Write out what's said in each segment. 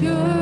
sure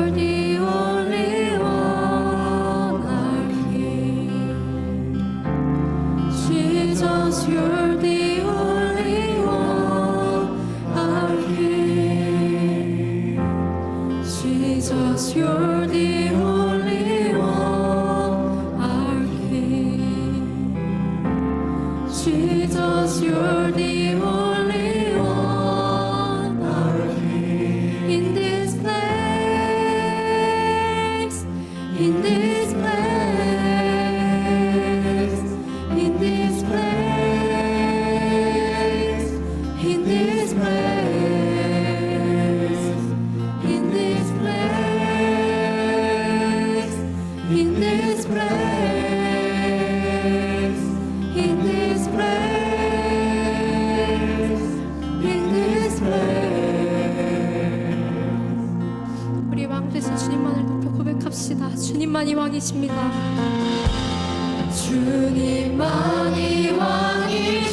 고백합시다. 주님만이 왕이십니다. 주님만이 왕이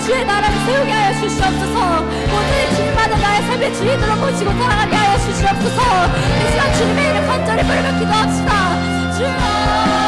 주의 나라를 세우게 하여 주시옵소서. 모든 힘받은 나의 삶의 주인으로 모시고 살아가게 하여 주시옵소서. 이 시간 주님의 이름 간절히 부르며 기도합시다. 주여!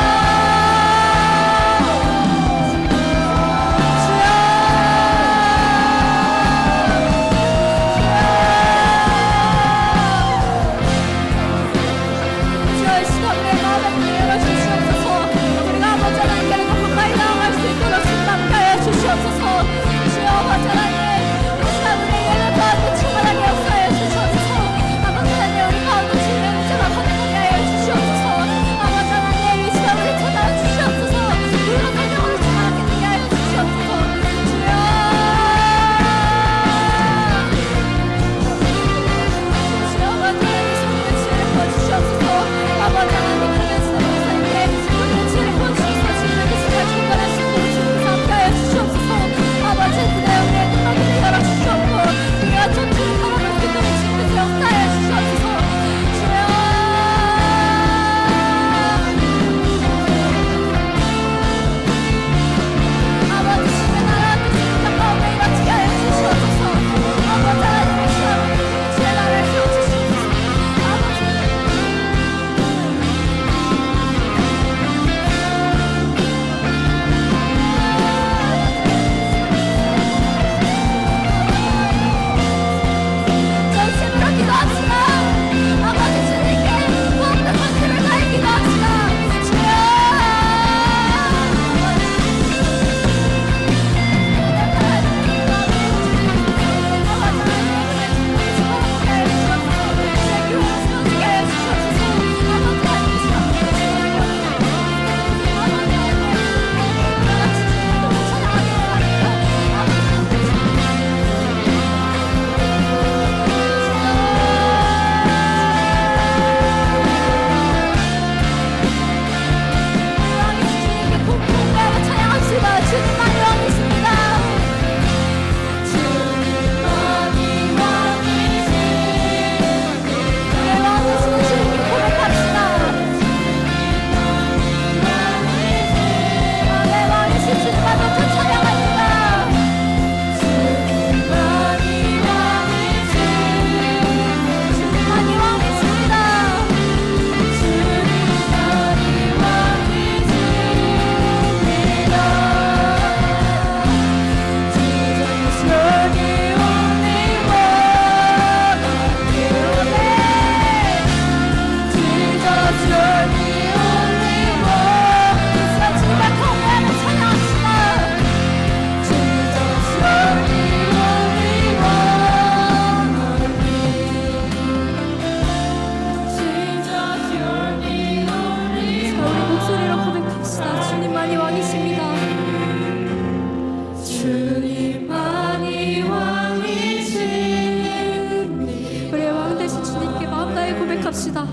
찬양합시다.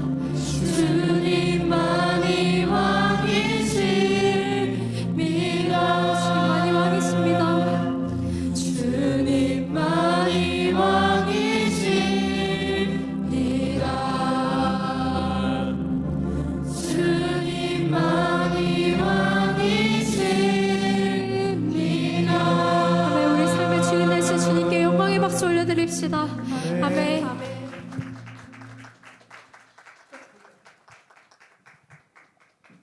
주님만이 왕이시 미라 주님만이 왕이십니다. 주님만이 왕이시니라 주님만이 왕이시니라 하나님 우리 삶의 주인 되신 주님께 영광의 박수 올려드립시다.